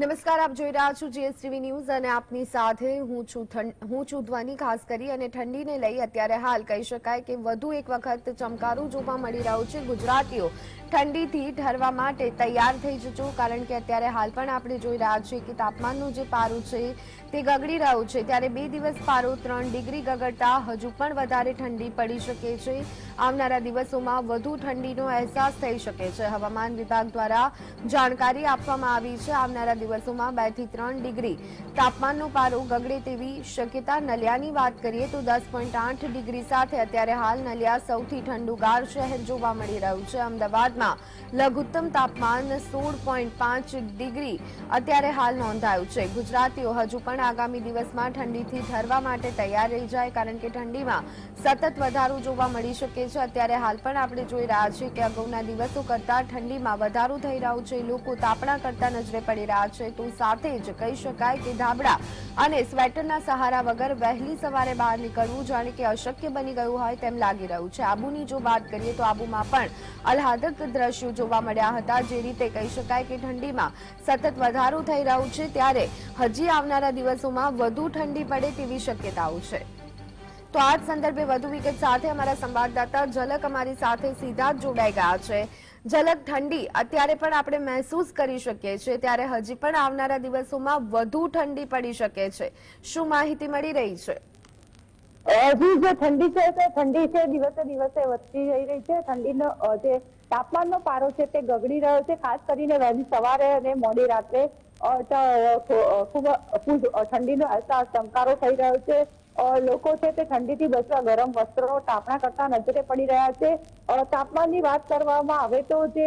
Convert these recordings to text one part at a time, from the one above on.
નમસ્કાર, આપ જોઈ રહ્યા છો જીએસટીવી ન્યૂઝ અને આપની સાથે હું છું હું છું ધ્વની, ખાસ કરી અને ઠંડીને લઈ અત્યારે હાલ કહી શકાય કે વધુ એક વખત ચમકારું જોવા મળી રહ્યું છે ગુજરાતીઓ. ઠંડીથી ઠરવા માટે તૈયાર થઈ જજો, કારણ કે અત્યારે હાલ પણ આપણે જોઈ રહ્યા છીએ કે તાપમાનનું જે પારું છે તે ગગડી રહ્યું છે. ત્યારે બે દિવસ પારો ત્રણ ડિગ્રી ગગડતા હજુ પણ વધારે ઠંડી પડી શકે છે. આવનારા દિવસોમાં વધુ ઠંડીનો અહેસાસ થઈ શકે છે. હવામાન વિભાગ દ્વારા જાણકારી આપવામાં આવી છે. આવનારા દિવસોમાં બેથી ત્રણ ડિગ્રી. તાપમાનનું પારો ગગડે તેવી શક્યતા નલિયાની વાત કરીએ તો દસ ડિગ્રી સાથે અત્યારે હાલ નલિયા સૌથી ઠંડુગાર શહેર જોવા મળી રહ્યું છે. અમદાવાદમાં લઘુત્તમ તાપમાન સોળ ડિગ્રી અત્યારે હાલ નોંધાયું છે. ગુજરાતીઓ હજુ પણ આગામી દિવસમાં ઠંડીથી ઠરવા માટે તૈયાર રહી જાય કારણ કે ઠંડીમાં સતત વધારો જોવા મળી શકે છે. અત્યારે હાલ પણ આપણે જોઈ રહ્યા છીએ કે અગાઉના દિવસો કરતા ઠંડીમાં વધારો થઈ રહ્યો છે. લોકો તાપણા કરતા નજરે પડી રહ્યા છે તો સાથે જ કહી શકાય કે ધાબળા અને સ્વેટરના સહારા વગર વહેલી સવારે બહાર નીકળવું જાણે કે અશક્ય બની ગયું હોય તેમ લાગી રહ્યું છે. આબુની જો વાત કરીએ તો આબુમાં પણ આહલાદક દ્રશ્યો જોવા મળ્યા હતા, જે રીતે કહી શકાય કે ઠંડીમાં સતત વધારો થઈ રહ્યો છે, ત્યારે હજી આવનારા દિવસોમાં વધુ ઠંડી પડે તેવી શક્યતાઓ છે. તો આ જ સંદર્ભે વધુ વિગત સાથે અમારા સંવાદદાતા ઝલક અમારી સાથે સીધા જોડાઈ ગયા છે. ઝલક ઠંડી અત્યારે પણ આપણે મહેસૂસ કરી શકીએ છીએ. ત્યારે હજી પણ આવનારા દિવસોમાં વધુ ઠંડી પડી શકે છે. શું માહિતી મળી રહી છે? હજી જે ઠંડી છે તે ઠંડી છે. દિવસે દિવસે વધતી જઈ રહી છે. ઠંડીનો જે તાપમાનનો પારો છે તે ગગડી રહ્યો છે. ખાસ કરીને વહેલી સવારે અને મોડી રાત્રે. ખૂબ ઠંડીનો અહેસાસ ચમકારો થઈ રહ્યો છે. લોકો છે તે ઠંડીથી બચવા, ગરમ વસ્ત્રો તાપણા કરતા નજરે પડી રહ્યા છે. તાપમાનની વાત કરવામાં આવે તો જે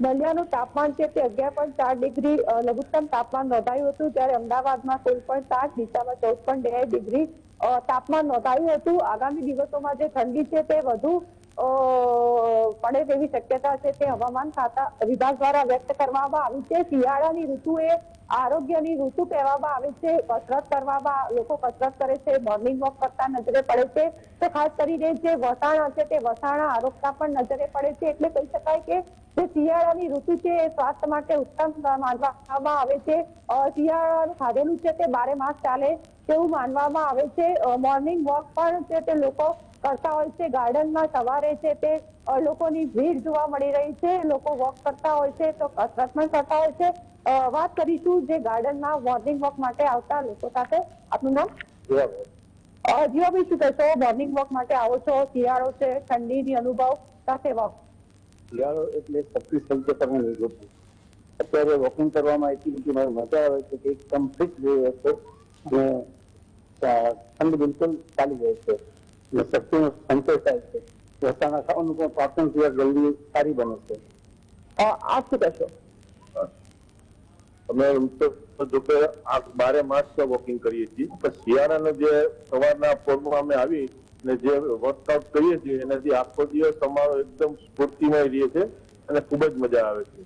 નલિયાનું તાપમાન છે તે અગિયાર પોઈન્ટ ચાર ડિગ્રી લઘુત્તમ તાપમાન નોંધાયું હતું જ્યારે અમદાવાદમાં સોળ પોઈન્ટ સાત દિશામાં ચૌદ પોઈન્ટ બે ડિગ્રી તાપમાન નોંધાયું હતું. આગામી દિવસોમાં જે ઠંડી છે તે વધુ પડે તેવી શક્યતા છે તે હવામાન ખાતા વિભાગ દ્વારા વ્યક્ત કરવામાં આવી છે. શિયાળાની ઋતુ એ આરોગ્યની ઋતુ કહેવામાં આવે છે, કસરત કરવામાં, લોકો કસરત કરે છે મોર્નિંગ વોક કરતા નજરે પડે છે. તો ખાસ કરીને જે વસાણા છે, તે વસાણા આરોગતા પણ નજરે પડે છે. એટલે કહી શકાય કે જે શિયાળાની ઋતુ છે, એ સ્વાસ્થ્ય માટે ઉત્તમ માનવામાં આવે છે. શિયાળાનું ખાધેલું છે તે બારે માસ ચાલે તેવું માનવામાં આવે છે. મોર્નિંગ વોક પણ છે તે લોકો કરતા હોય છે ગાર્ડનમાં સવારે છે તે લોકોની ભીડ જોવા મળી રહી છે લોકો વોક કરતા હોય છે તો કસરત પણ કરતા હોય છે. વાત કરીશું જે ગાર્ડનમાં મોર્નિંગ વોક માટે આવતા લોકો સાથે. આપનું નામ? જીવાભાઈ. શું કહેશો? મોર્નિંગ વોક માટે આવો છો? શિયાળો છે ઠંડીની અનુભવ સાથે વોક શિયાળો એટલે શક્તિશાળી પ્રકારનું ઋતુ. અત્યારે વોકિંગ કરવામાં એટલી બધી મને મજા આવે છે કે એકદમ ફિટ રહે છે. અને ઠંડ બિલકુલ ચાલી જાય છે. અને શક્તિનો સંચય થાય છે. રસ્તાના ખાવાનું પણ પાચન ક્રિયા જલ્દી સારી બને છે. આ આપ શું કહેશો? અમે તો જો કે આ બારે માસ વોકિંગ કરીએ છીએ. પણ શિયાળાનો જે સવારના પોરમાં અમે આવી ને જે વર્કઆઉટ કરીએ છીએ એનાથી આખો દિવસ અમારો એકદમ સ્ફૂર્તિમય રહે છે અને ખૂબ જ મજા આવે છે.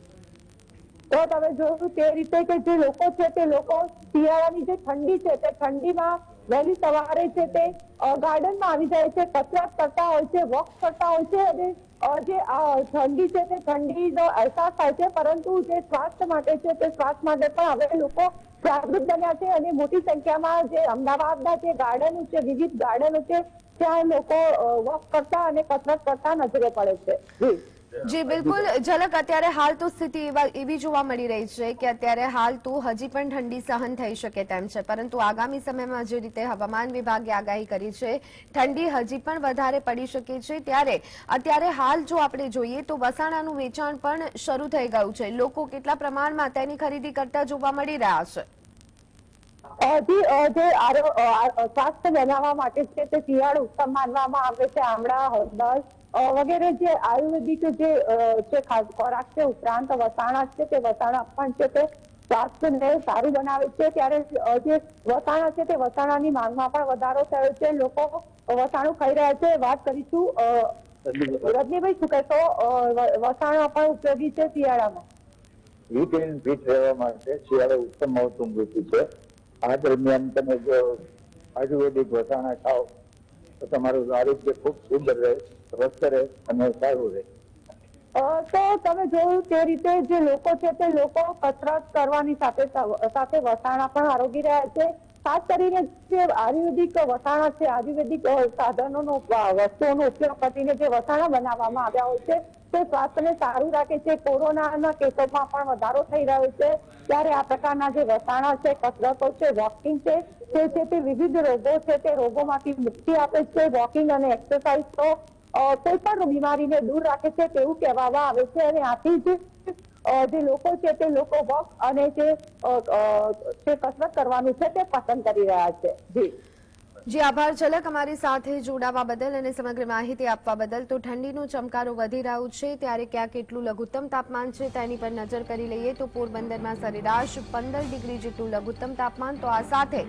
તો તમે જોયું તે રીતે કે જે લોકો છે તે લોકો શિયાળાની જે ઠંડી છે તે ઠંડીમાં વહેલી સવારે છે તે ગાર્ડનમાં આવી જાય છે કસરત કરતા હોય છે, વોક કરતા હોય છે અને જે ઠંડી છે તે ઠંડીનો અહેસાસ થાય છે, પરંતુ જે સ્વાસ્થ્ય માટે છે તે સ્વાસ્થ્ય માટે પણ હવે લોકો જાગૃત બન્યા છે અને મોટી સંખ્યામાં જે અમદાવાદના જે ગાર્ડન છે, વિવિધ ગાર્ડનો છે, ત્યાં લોકો વોક કરતા અને કસરત કરતા નજરે પડે છે. જી બિલકુલ. ઝલક અત્યારે હાલ તો સ્થિતિ એવી જોવા મળી રહી છે કે અત્યારે હાલ તો હજી પણ ઠંડી સહન થઈ શકે તેમ છે. પરંતુ આગામી સમયમાં જે રીતે હવામાન વિભાગે આગાહી કરી છે ઠંડી હજી પણ વધારે પડી શકે છે. ત્યારે અત્યારે હાલ જો આપણે જોઈએ તો વસાણાનું વેચાણ પણ શરૂ થઈ ગયું છે. લોકો કેટલા પ્રમાણમાં તેની ખરીદી કરતા જોવા મળી રહ્યા છે? જે સ્વાસ્થ્ય બનાવવા માટે છે તે શિયાળ ઉત્તમ માનવામાં આવે છે, આમળા, હળદર વગેરે જે આયુર્વેદિક જે છે ખાસ ખોરાક છે, ઉપરાંત વસાણા છે, તે વસાણા પણ છે તે સ્વાસ્થ્યને સારું બનાવે છે. ત્યારે જે વસાણા છે તે વસાણાની માંગમાં પણ વધારો થયો છે. લોકો વસાણું ખાઈ રહ્યા છે. વાત કરીશું રજનીભાઈ, શું કહેશો? વસાણા પણ ઉપયોગી છે શિયાળામાં? ફિટ રહેવા માટે શિયાળો ઉત્તમ મહત્વ છે. આ દરમિયાન તમે જો આયુર્વેદિક વસાણા ખાઓ, તો તમારું આરોગ્ય ખૂબ સુંદર રહે, સ્વસ્થ રહે અને સારું રહે. તો તમે જોયું તે રીતે જે લોકો છે તે લોકો કસરત કરવાની સાથે સાથે વસાણા પણ આરોગી રહ્યા છે. ખાસ કરીને જે આયુર્વેદિક વસાણા છે, આયુર્વેદિક સાધનોનો વસ્તુઓનો ઉપયોગ કરીને જે વસાણા બનાવવામાં આવ્યા હોય છે, તે સ્વાસ્થ્યને સારું રાખે છે. કોરોનાના કેસોમાં પણ વધારો થઈ રહ્યો છે. ત્યારે આ પ્રકારના જે વસાણા છે, કસરતો છે, વોકિંગ છે, તે છે તે વિવિધ રોગો છે તે રોગોમાંથી મુક્તિ આપે છે. વોકિંગ અને એક્સરસાઇઝ તો કોઈ પણ બીમારીને દૂર રાખે છે તેવું કહેવામાં આવે છે. અને આથી જ જે લોકો છે તે લોકો વોક અને જે કસરત કરવાનું છે તે પસંદ કરી રહ્યા છે. જી. જી, આભાર. ઝલક અમારી સાથે જોડાવા બદલ અને સમગ્ર માહિતી આપવા બદલ. તો ઠંડીનો ચમકારો વધી રહ્યો છે. ત્યારે ક્યાં કેટલું લઘુત્તમ તાપમાન છે તેની પર નજર કરી લઈએ તો પોરબંદરમાં સરેરાશ પંદર ડિગ્રી જેટલું લઘુત્તમ તાપમાન. તો આ સાથે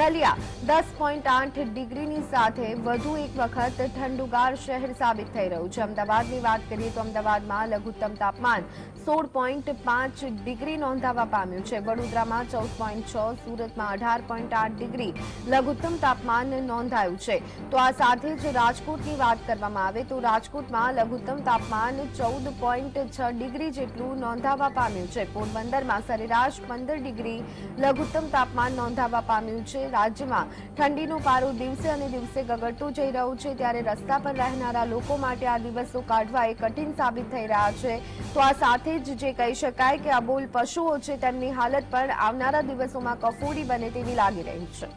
નલિયા દસ પોઈન્ટ આઠ ડિગ્રીની સાથે વધુ એક વખત ઠંડુગાર શહેર સાબિત થઈ રહ્યું છે. અમદાવાદની વાત કરીએ તો અમદાવાદમાં લઘુત્તમ તાપમાન સોળ પોઈન્ટ પાંચ ડિગ્રી નોંધાવા પામ્યું છે. વડોદરામાં ચૌદ પોઈન્ટ છ, સુરતમાં અઢાર પોઈન્ટ આઠ ડિગ્રી લઘુત્તમ તાપમાન નોંધાયું છે. તો આ સાથે જ રાજકોટની વાત કરવામાં આવે તો રાજકોટમાં લઘુત્તમ તાપમાન ચૌદ પોઈન્ટ છ ડિગ્રી જેટલું નોંધાવા પામ્યું છે. પોરબંદરમાં સરેરાશ પંદર ડિગ્રી લઘુત્તમ તાપમાન નોંધાવા પામ્યું છે. રાજ્યમાં ઠંડીનો પારો દિવસે અને દિવસે ગગડતો જઈ રહ્યો છે. ત્યારે રસ્તા પર રહેનારા લોકો માટે આ દિવસો કાઢવા એ કઠિન સાબિત થઈ રહ્યા છે. તો આ સાથે જ જે કહી શકાય કે અબોલ પશુઓ છે, તેમની હાલત પણ આવનારા દિવસોમાં કફોડી બને તેવી લાગી રહી છે.